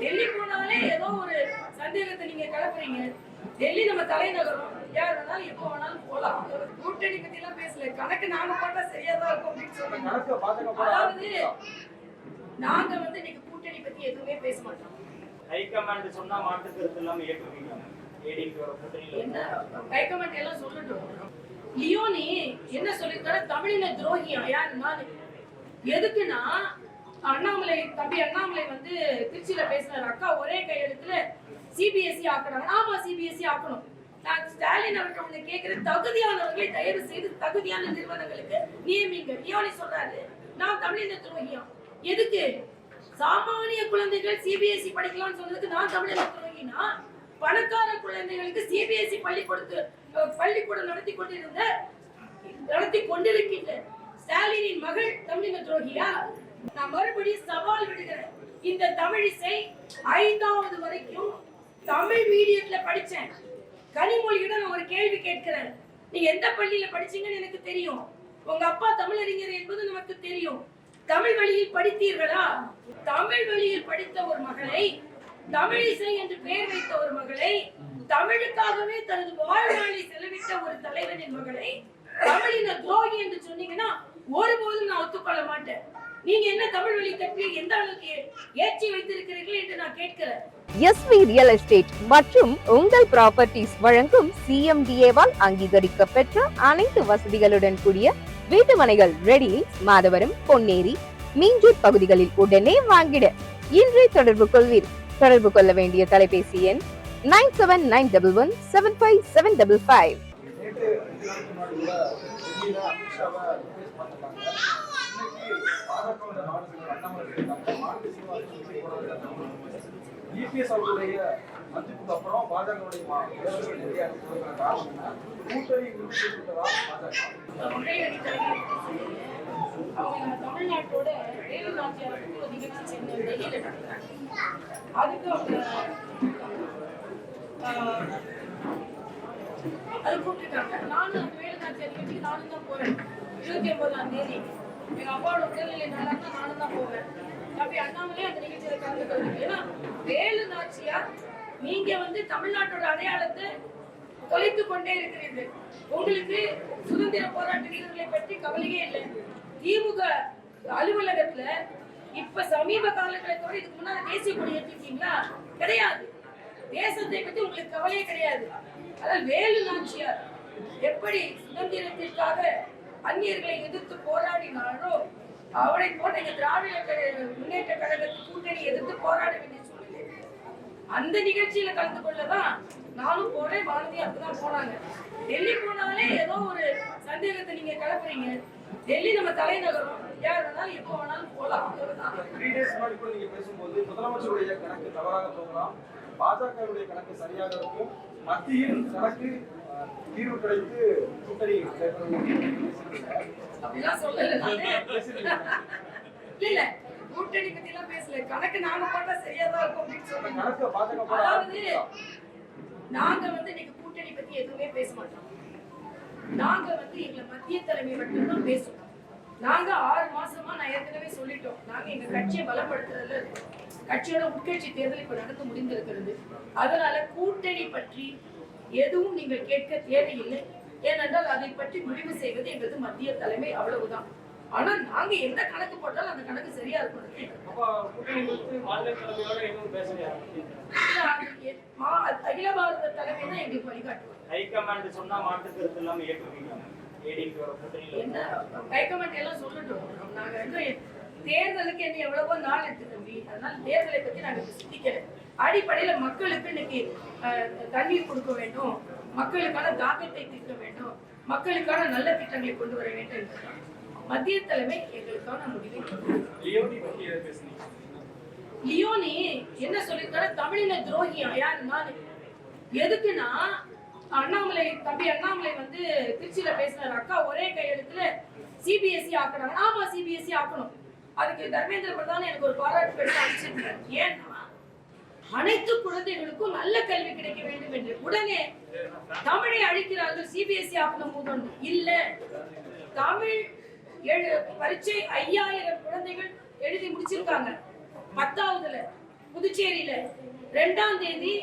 டெல்லி போனாலே ஏதோ ஒரு சந்தேகத்தை நீங்க கிளப்புறீங்க. டெல்லி நம்ம தலைநகரம். யார் வேணாலும் எப்போ வேணாலும் போலாம். கூட்டணி பத்தி எல்லாம் பேசல. கணக்கு நாங்க போட்டா சரியா தான் இருக்கும் அப்படின்னு சொல்றீங்க. அதாவது நாங்க வந்து இன்னைக்கு கூட்டணி பத்தி எதுவுமே பேச மாட்டோம். ஹைகமாண்ட் சொன்னா மாற்று கருத்து இல்லாம ஏற்றுவீங்க என்ன? ஹைகமாண்ட் எல்லாம் சொல்லட்டும். லியோனி என்ன சொல்லிருக்காரு? தமிழின துரோகியா? யாரு நானு எதுக்குன்னா அண்ணாமலை தம்பி அண்ணாமலை வந்து திருச்சியில பேசினார். அக்கா ஒரே கையெழுத்துல சிபிஎஸ்சி ஆக்கணும் ஆமா சிபிஎஸ்சி ஆக்கணும். நான் ஸ்டாலின் அவர்கள் வந்து கேட்கிற தகுதியானவர்களை தயவு செய்து தகுதியான நிறுவனங்களுக்கு நியமிங்க. லியோனி சொல்றாரு நான் தமிழின துரோகியம் எதுக்கு? சாமானிய குழந்தைகள் சிபிஎஸ்சி படிக்கலாம்னு சொன்னதுக்கு நான் தமிழின துரோகினா பணக்கார குழந்தைகளுக்கு சிபிஎஸ்சி பள்ளிக்கூடத்து பள்ளிக்கூடம் நடத்தி கொண்டிருந்த நடத்தி கொண்டிருக்கின்ற ஸ்டாலினின் மகள் தமிழின துரோகியா நான் மறுபடியும் சவால் விடுகிறேன். இந்த தமிழிசை ஐந்தாவது வரைக்கும் தமிழ் மீடியத்துல படிச்சேன். கனிமொழியிடம் நான் ஒரு கேள்வி கேட்கிறேன். நீ எந்த பள்ளியில படிச்சீங்கன்னு எனக்கு தெரியும். உங்க அப்பா தமிழறிஞர் என்பது நமக்கு தெரியும். தமிழ் வழியில் படித்தீர்களா? தமிழ் வழியில் படித்த ஒரு மகளை தமிழிசை என்று பெயர் வைத்த ஒரு மகளை தமிழுக்காகவே தனது வாழ்நாளை செலவிட்ட ஒரு தலைவனின் மகளை தமிழின துரோகி என்று சொன்னீங்கன்னா ஒருபோதும் நான் ஒத்துக்கொள்ள மாட்டேன். நீங்க என்ன தமிழ் வழி கல்வியை எந்த அளவுக்கு ஏற்றி வைத்திருக்கிறீர்கள் என்று நான் கேட்கிறேன். எஸ்வி ரியல் எஸ்டேட் மற்றும் உங்கள் ப்ராப்பர்ட்டிஸ் வழங்கும் சிஎம்டிஏவால் அங்கீகரிக்க பெற்ற அனைத்து வசதிகளுடன் கூடிய வீட்டுமனைகள் ரெடியில் மாதவரம் பொன்னேரி மீஞ்சூர் பகுதிகளில் உடனே வாங்கிட. இன்றே தொடர்பு கொள்வீர். தொடர்பு கொள்ள வேண்டிய தொலைபேசி எண் nine seven nine double one seven five seven double five EPS அவர்களுடைய சந்திப்புக்கு அப்புறம் பாஜகவுடைய கூட்டணி அவங்க தமிழ்நாட்டோட வேலு அதுக்கு அது கூப்பிட்டுட்டாங்க. நானும் அந்த வேலு நாச்சியார் நானும் தான் போறேன். இருபத்தி ஒன்பதாம் தேதி. எங்க அப்பாவோட உடல்நிலை நல்லா நானும் தான் போவேன். அப்படி அண்ணாமலே அந்த நிகழ்ச்சியில கலந்துக்கிறது ஏன்னா வேலு நாச்சியார் நீங்க வந்து தமிழ்நாட்டோட அடையாளத்தை தொலைத்து கொண்டே இருக்கிறீர்கள். உங்களுக்கு சுதந்திர போராட்ட வீரர்களை பற்றி கவலையே இல்லை. திமுக அலுவலகத்துல இப்ப சமீப காலங்களை தவிர இதுக்கு முன்னாடி தேசிய கொடி ஏற்றிருக்கீங்களா கிடையாது. தேசத்தை பத்தி உங்களுக்கு கவலையே கிடையாது. அதாவது வேலு நாச்சியார் எப்படி சுதந்திரத்திற்காக அந்நியர்களை எதிர்த்து போராடினாரோ அவரை போன்ற எங்க திராவிட முன்னேற்ற கழகத்து கூட்டணி எதிர்த்து போராட வேண்டிய சூழ்நிலை அந்த நிகழ்ச்சியில கலந்து கொள்ளதான் நானும் போறேன் பாரதி அப்படிதான் போனாங்க. டெல்லி போனாலே ஏதோ ஒரு சந்தேகத்தை நீங்க கலப்புறீங்க டெல்லி நம்ம தலைநகரம் யார் வேணாலும் எப்போ வேணாலும் போலாம் த்ரீ டேஸ் முன்னாடி கூட நீங்க பேசும்போது முதலமைச்சருடைய கணக்கு தவறாக போகலாம். பாஜகவுடைய கணக்கு சரியாக இருக்கும். மத்தியில் கணக்கு தீர்வு கிடைத்து கூட்டணி. அப்படிலாம் சொல்லல. இல்ல கூட்டணி பத்தி எல்லாம் பேசல. கணக்கு நாங்க போட்டா சரியா தான் இருக்கும் அப்படின்னு போட அதாவது நாங்க வந்து இன்னைக்கு கூட்டணி பத்தி எதுவுமே பேச மாட்டோம். நாங்க வந்து எங்க மத்திய தலைமை மட்டும்தான் பேசுவோம் நாங்க ஆறு மாசமா நான் ஏற்கனவே சொல்லிட்டோம். நாங்க எங்க கட்சியை பலப்படுத்துறதுல. கட்சியோட உட்கட்சி தேர்தல் இப்ப நடந்து முடிந்திருக்கிறது. அதனால கூட்டணி பற்றி எதுவும் நீங்கள் கேட்க தேவையில்லை. ஏனென்றால் அதை பற்றி முடிவு செய்வது எங்களது மத்திய தலைமை அவ்வளவுதான். ஆனா நாங்க எந்த கணக்கு போட்டாலும் அந்த கணக்கு சரியா இருக்கணும் அப்ப கூட்டணி குறித்து மாநில தலைமையோட எதுவும் பேசலையா? இல்ல, அது எ- மா- அகில பாரத தலைமை தான் எங்களுக்கு வழிகாட்டுவாங்க ஹைகமாண்ட் சொன்னா மாற்று கருத்து இல்லாம ஏற்றுவீங்க ஏடிக்கு கூட்டணியில என்ன ஹைகமாண்ட் எல்லாம் சொல்லட்டும். நாங்க தேர்தலுக்கு என்ன எவ்வளவோ நாள் இருக்கு தம்பி. அதனால தேர்தலை பத்தி நாங்க சிந்திக்கல. அடிப்படையில மக்களுக்கு இன்னைக்கு தண்ணீர் கொடுக்க வேண்டும். மக்களுக்கான தாகத்தை தீர்க்க வேண்டும். மக்களுக்கான நல்ல திட்டங்களை கொண்டு வர வேண்டும் என்பதுதான் மத்திய தலைமை எங்களுக்கான முடிவை. லியோனி என்ன சொல்லிருக்காரு தமிழின துரோகியா யாரு நானு எதுக்குன்னா அண்ணாமலை தம்பி அண்ணாமலை வந்து திருச்சியில பேசினார். அக்கா ஒரே கையெழுத்துல சிபிஎஸ்இ ஆக்கணும் ஆமா சிபிஎஸ்இ ஆக்கணும். அதுக்கு தர்மேந்திர பிரதான் எனக்கு ஒரு பாராட்டு பெற்று அனுப்பிச்சிருந்தார் ஏன்னா அனைத்து குழந்தைகளுக்கும் நல்ல கல்வி கிடைக்க வேண்டும் என்று உடனே தமிழை அழிக்கிறார்கள் சிபிஎஸ்இ ஆக்கணும் போது இல்ல. தமிழ் எழு பரீட்சை ஐயாயிரம் குழந்தைகள் எழுதி முடிச்சிருக்காங்க. பத்தாவதுல புதுச்சேரியில. ரெண்டாம் தேதி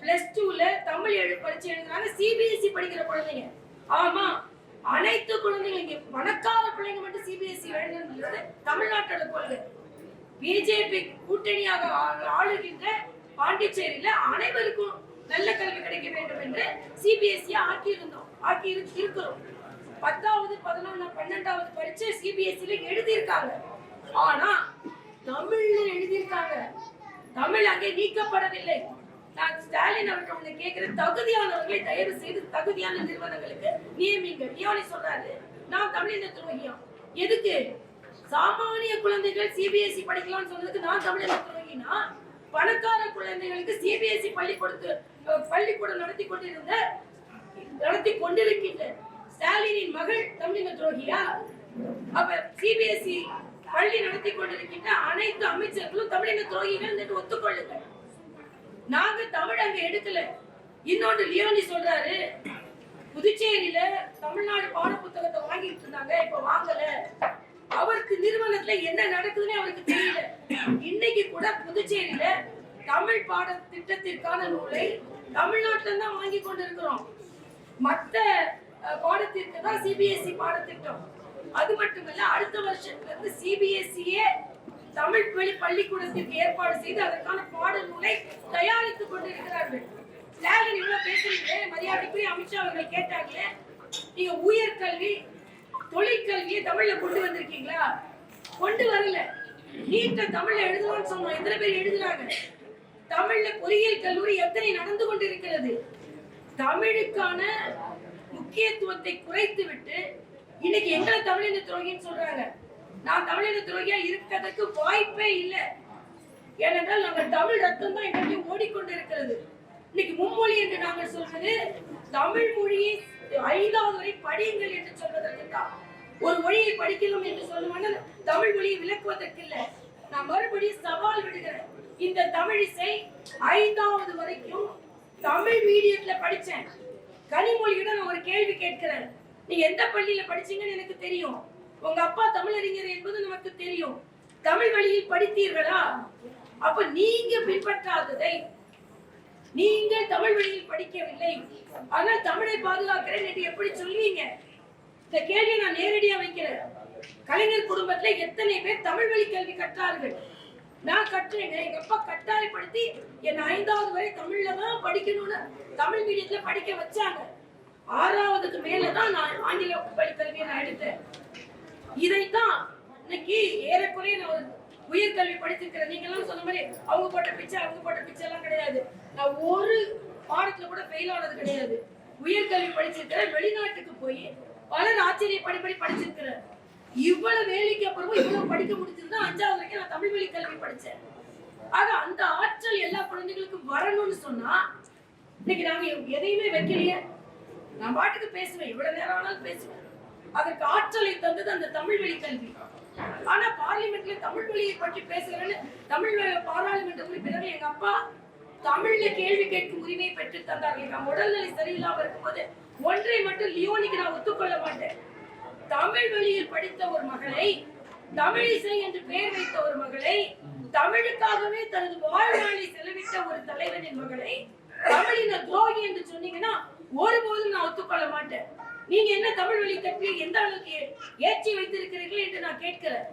பிளஸ் டூல தமிழ் எழு பரீட்சை எழுதுனாங்க சிபிஎஸ்இ படிக்கிற குழந்தைங்க. ஆமா. அனைத்து குழந்தைங்க பணக்கார பிள்ளைங்க மட்டும் சிபிஎஸ்சி வேணும்ன்றது தமிழ்நாட்டோட கொள்கை பிஜேபி கூட்டணியாக ஆளுகின்ற பாண்டிச்சேரியில அனைவருக்கும் நல்ல கல்வி கிடைக்க வேண்டும் என்று சிபிஎஸ்சி ஆக்கி இருந்தோம் ஆக்கி இருக்கிறோம். பத்தாவது பதினொன்னு பன்னெண்டாவது பரீட்சை சிபிஎஸ்இல எழுதியிருக்காங்க. ஆனா தமிழ்ல எழுதியிருக்காங்க. தமிழ் அங்கே நீக்கப்படவில்லை. நான் ஸ்டாலின் அவர்கள் உங்களை கேட்கிற தகுதியானவர்களை தயவு செய்து தகுதியான நிறுவனங்களுக்கு நியமிங்க லியோனி சொல்றாரு நான் தமிழின துரோகியம் எதுக்கு? சாமானிய குழந்தைகள் சிபிஎஸ்இ படிக்கலாம்னு சொன்னதுக்கு நான் தமிழின துரோகினா பணக்கார குழந்தைகளுக்கு சிபிஎஸ்இ பள்ளிக்கூடத்து பள்ளிக்கூடம் நடத்தி கொண்டிருந்த நடத்தி கொண்டிருக்கின்ற ஸ்டாலினின் மகள் தமிழின துரோகியா அப்ப சிபிஎஸ்இ பள்ளி நடத்தி கொண்டிருக்கின்ற அனைத்து அமைச்சர்களும் தமிழின துரோகிகள் என்று ஒத்துக்கொள்ளுங்க நாங்க தமிழ் அங்க எடுக்கல. இன்னொன்று லியோனி சொல்றாரு புதுச்சேரியில தமிழ்நாடு பாட புத்தகத்தை வாங்கிட்டு இருந்தாங்க இப்ப வாங்கல. அவருக்கு நிறுவனத்துல என்ன நடக்குதுன்னு அவருக்கு தெரியல. இன்னைக்கு கூட புதுச்சேரியில தமிழ் பாட திட்டத்திற்கான நூலை தமிழ்நாட்டுல தான் வாங்கி கொண்டிருக்கிறோம். மத்த பாடத்திற்கு தான் சிபிஎஸ்இ பாடத்திட்டம். அது மட்டுமல்ல அடுத்த வருஷத்துல இருந்து சிபிஎஸ்இயே தமிழ் வழி பள்ளிக்கூடத்திற்கு ஏற்பாடு செய்து அதற்கான பாட நூலை தயாரித்துக் கொண்டிருக்கிறார்கள். ஸ்டாலின் இவ்வளவு பேசுறீங்களே மரியாதைக்குரிய அமித்ஷா அவர்கள் கேட்டாங்களே நீங்க உயர்கல்வி தொழிற்கல்வியை தமிழ்ல கொண்டு வந்திருக்கீங்களா? கொண்டு வரல. நீட்ட தமிழ்ல எழுதணும்னு சொன்னோம் எத்தனை பேர் எழுதுறாங்க? தமிழ்ல பொறியியல் கல்லூரி எத்தனை நடந்து கொண்டிருக்கிறது? தமிழுக்கான முக்கியத்துவத்தை குறைத்து விட்டு இன்னைக்கு எங்களை தமிழின துரோகின்னு சொல்றாங்க. நான் தமிழின துரோகியா இருக்கிறதுக்கு வாய்ப்பே இல்லை. ஏனென்றால் நாங்கள் தமிழ் ரத்தம் தான் எங்களுக்கு ஓடிக்கொண்டிருக்கிறது. இன்னைக்கு மும்மொழி என்று நாங்கள் சொல்வது தமிழ் மொழியை ஐந்தாவது வரை படியுங்கள் என்று சொல்வதற்கு தான். ஒரு மொழியை படிக்கணும் என்று சொல்லுவாங்க தமிழ் மொழியை விளக்குவதற்கு இல்லை நான் மறுபடியும் சவால் விடுகிறேன். இந்த தமிழிசை ஐந்தாவது வரைக்கும் தமிழ் மீடியத்துல படிச்சேன் கனிமொழியிடம் நான் ஒரு கேள்வி கேட்கிறேன். நீ எந்த பள்ளியில படிச்சீங்கன்னு எனக்கு தெரியும். உங்க அப்பா தமிழறிஞர் என்பது நமக்கு தெரியும். தமிழ் வழியில் படித்தீர்களா? அப்ப நீங்க பின்பற்றாததை நீங்கள் தமிழ் வழியில் படிக்கவில்லை. ஆனால் தமிழை பாதுகாக்கிறேன் என்று எப்படி சொல்வீங்க? இந்த கேள்வியை நான் நேரடியா வைக்கிறேன். கலைஞர் குடும்பத்துல எத்தனை பேர் தமிழ் வழி கல்வி கற்றார்கள்? நான் கற்றேங்க எங்க அப்பா கட்டாயப்படுத்தி என் ஐந்தாவது வரை தமிழ்ல தான் படிக்கணும்னு தமிழ் மீடியத்துல படிக்க வச்சாங்க. ஆறாவதுக்கு மேலதான் நான் ஆங்கில வழி கல்வியை நான் எடுத்தேன். இதைத்தான் இன்னைக்கு ஏறக்குறைய நான் ஒரு உயர்கல்வி படிச்சிருக்கிறேன் நீங்க எல்லாம் சொன்ன மாதிரி அவங்க போட்ட பிச்சை அவங்க போட்ட பிச்சை எல்லாம் கிடையாது. நான் ஒரு பாடத்துல கூட ஃபெயில் ஆனது கிடையாது. உயர்கல்வி படிச்சிருக்கிறேன் வெளிநாட்டுக்கு போய் பலர் ஆச்சரியப்படிப்படி படிச்சிருக்கிறேன் இவ்வளவு வேலைக்கு அப்புறமும் இவ்வளவு படிக்க முடிச்சிருந்தா அஞ்சாவது வரைக்கும் நான் தமிழ் வழி கல்வி படிச்சேன். ஆக அந்த ஆற்றல் எல்லா குழந்தைகளுக்கும் வரணும்னு சொன்னா இன்னைக்கு நாங்க எதையுமே வைக்கலையே. நான் பாட்டுக்கு பேசுவேன். எவ்வளவு நேரம் ஆனாலும் பேசுவேன். அதற்கு ஆற்றலை தந்தது அந்த தமிழ் வழி கல்வி. ஆனா பார்லிமெண்ட்ல தமிழ் வழியை பற்றி பேசுகிறேன்னு தமிழ் பாராளுமன்ற உறுப்பினர்கள் எங்க அப்பா தமிழ்ல கேள்வி கேட்கும் உரிமையை பெற்று தந்தார்கள் நான் உடல்நிலை சரியில்லாம இருக்கும்போது ஒன்றை மட்டும் லியோனிக்கு நான் ஒத்துக்கொள்ள மாட்டேன். தமிழ் வழியில் படித்த ஒரு மகளை தமிழ் இசை என்று பெயர் வைத்த ஒரு மகளை தமிழுக்காகவே தனது வாழ்நாளை செலவிட்ட ஒரு தலைவனின் மகளை தமிழின துரோகி என்று சொன்னீங்கன்னா ஒருபோதும் நான் ஒத்துக்கொள்ள மாட்டேன். நீங்க என்ன தமிழ் வழி கல்வியை எந்த அளவுக்கு ஏற்றி வைத்திருக்கிறீர்கள் என்று நான் கேட்கிறேன்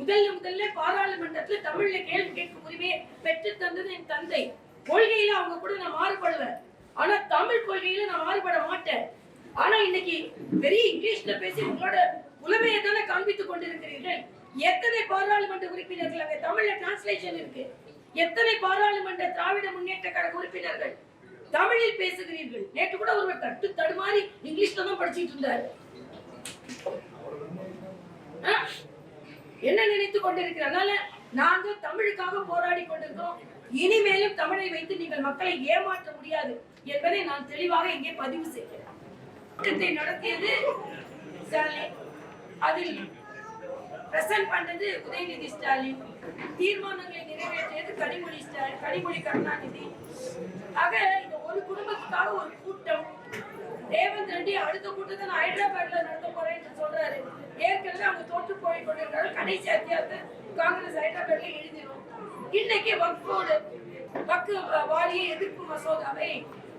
முதல்ல முதல்ல பாராளுமன்றத்துல தமிழ்ல கேள்வி கேட்கும் உரிமையை பெற்று தந்தது என் தந்தை. கொள்கையில அவங்க கூட நான் மாறுபடுவேன் ஆனா தமிழ் கொள்கையில நான் மாறுபட மாட்டேன். ஆனா இன்னைக்கு பெரிய இங்கிலீஷ்ல பேசி உங்களோட புலமையை தானே காண்பித்துக் கொண்டிருக்கிறீர்கள். எத்தனை பாராளுமன்ற உறுப்பினர்கள் அங்க தமிழ்ல டிரான்ஸ்லேஷன் இருக்கு. எத்தனை பாராளுமன்ற திராவிட முன்னேற்ற கழக உறுப்பினர்கள் தமிழில் பேசுகிறீர்கள். நேற்று கூட ஒருவர் தட்டு தடுமாறி இங்கிலீஷ்ல தான் படிச்சுட்டு இருந்தார். ஆ? என்ன நினைத்துக் கொண்டிருக்கிறனால நாங்கள் தமிழுக்காக போராடி கொண்டிருக்கிறோம். இனிமேலும் தமிழை வைத்து நீங்கள் மக்களை ஏமாற்ற முடியாது என்பதை நான் தெளிவாக இங்கே பதிவு செய்கிறேன். நடத்தியது ஸ்டாலின். அதில் பிரசன்ட் பண்ணது உதயநிதி ஸ்டாலின். தீர்மானங்களை நிறைவேற்றியது கனிமொழி ஸ்டாலின் கனிமொழி கருணாநிதி. ஆக இந்த ஒரு குடும்பத்துக்காக ஒரு கூட்டம். ரேவந்த் ரெட்டி அடுத்த கூட்டத்தை நான் ஹைதராபாத்ல நடத்த போறேன் சொல்றாரு. ஏற்கனவே அவங்க தோற்று போய் கொண்டிருக்கிறார்கள் கடைசி அத்தியாயத்தை காங்கிரஸ் ஹைதராபாத்ல எழுதிடும் இன்னைக்கு வக்ஃபோடு வக்கு வாரிய எதிர்ப்பு மசோதாவை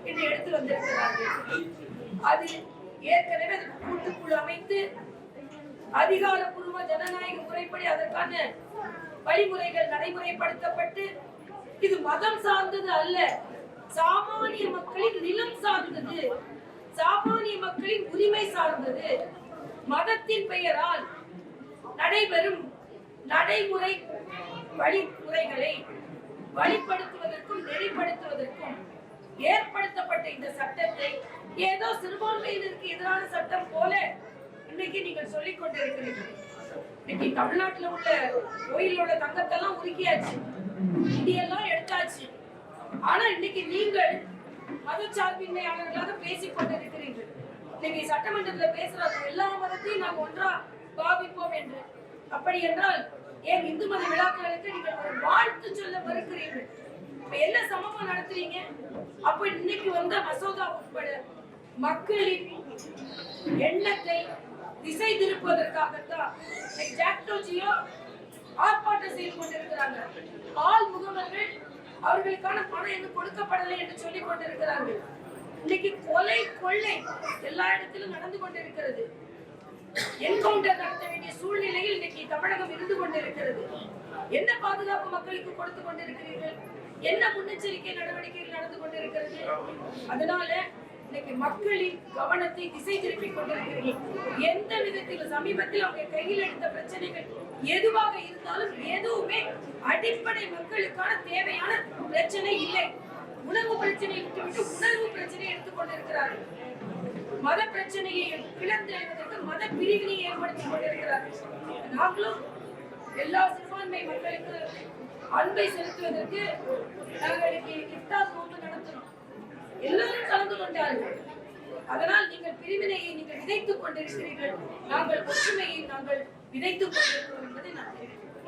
இன்று எடுத்து வந்திருக்கிறார்கள். அது ஏற்கனவே அதுக்கு கூட்டுக்குழு அமைத்து அதிகாரப்பூர்வ ஜனநாயக முறைப்படி அதற்கான வழிமுறைகள் நடைமுறைப்படுத்தப்பட்டு இது மதம் சார்ந்தது அல்ல. சாமானிய மக்களின் நிலம் சார்ந்தது. சாமானிய மக்களின் உரிமை சார்ந்தது. மதத்தின் பெயரால் நடைபெறும் நடைமுறை வழிமுறைகளை வழிப்படுத்துவதற்கும் நெறிப்படுத்துவதற்கும் ஏற்படுத்தப்பட்ட இந்த சட்டத்தை ஏதோ சிறுபான்மையினருக்கு எதிரான சட்டம் போல இன்னைக்கு நீங்கள் சொல்லிக் கொண்டிருக்கிறீர்கள். இன்னைக்கு தமிழ்நாட்டுல உள்ள கோயிலோட தங்கத்தெல்லாம் உருக்கியாச்சு இந்தியெல்லாம் எடுத்தாச்சு. ஆனா இன்னைக்கு நீங்கள் மதச்சார்பின்மையாளர்களாக பேசிக் கொண்டிருக்கிறீர்கள். இன்னைக்கு சட்டமன்றத்துல பேசுறாங்க எல்லா மதத்தையும் நாம் ஒன்றா பாவிப்போம் என்று. அப்படி என்றால் ஏன் இந்து மத விழாக்களுக்கு நீங்கள் ஒரு வாழ்த்து சொல்ல மறுக்கிறீர்கள்? இப்ப என்ன சமமா நடத்துறீங்க? அப்ப இன்னைக்கு வந்த மசோதா உட்பட மக்களின் எண்ணத்தை திசை திருப்புவதற்காகத்தான் ஜாக்டோஜியோ ஆர்ப்பாட்டம் செய்து கொண்டிருக்கிறாங்க. ஆள் முகமர்கள் அவர்களுக்கான பணம் இன்னும் கொடுக்கப்படலை என்று சொல்லிக் கொண்டிருக்கிறார்கள். இன்னைக்கு கொலை கொள்ளை எல்லா இடத்திலும் நடந்து கொண்டிருக்கிறது. என்கவுண்டர் நடத்த வேண்டிய சூழ்நிலையில் இன்னைக்கு தமிழகம் இருந்து கொண்டிருக்கிறது. என்ன பாதுகாப்பு மக்களுக்கு கொடுத்து கொண்டிருக்கிறீர்கள்? என்ன முன்னெச்சரிக்கை நடவடிக்கைகள் நடந்து கொண்டிருக்கிறது? அதனால இன்னைக்கு மக்களின் கவனத்தை திசை திருப்பிக் கொண்டிருக்கிறீர்கள். எந்த விதத்தில் சமீபத்தில் அவங்க கையில் எடுத்த பிரச்சனைகள் எதுவாக இருந்தாலும் எதுவுமே அடிப்படை மக்களுக்கான தேவையான பிரச்சனை இல்லை. உணவு பிரச்சனையை விட்டுவிட்டு உணர்வு பிரச்சனையை எடுத்துக்கொண்டிருக்கிறார்கள் மத பிரச்சனையை கிளர்ந்தெழுவதற்கு மத பிரிவினை ஏற்படுத்திக் கொண்டிருக்கிறார்கள். நாங்களும் எல்லா சிறுபான்மை மக்களுக்கு அன்பை செலுத்துவதற்கு நாங்கள் இன்னைக்கு இஃப்தார் நோன்பு நடத்தினோம் எல்லாரும் கலந்து கொண்டார்கள். அதனால் நீங்கள் பிரிவினையை நீங்கள் விதைத்துக் கொண்டிருக்கிறீர்கள். நாங்கள் ஒற்றுமையை நாங்கள் விதைத்துக் கொண்டிருக்கிறோம் என்பதை நான் தெரிவிக்கிறேன்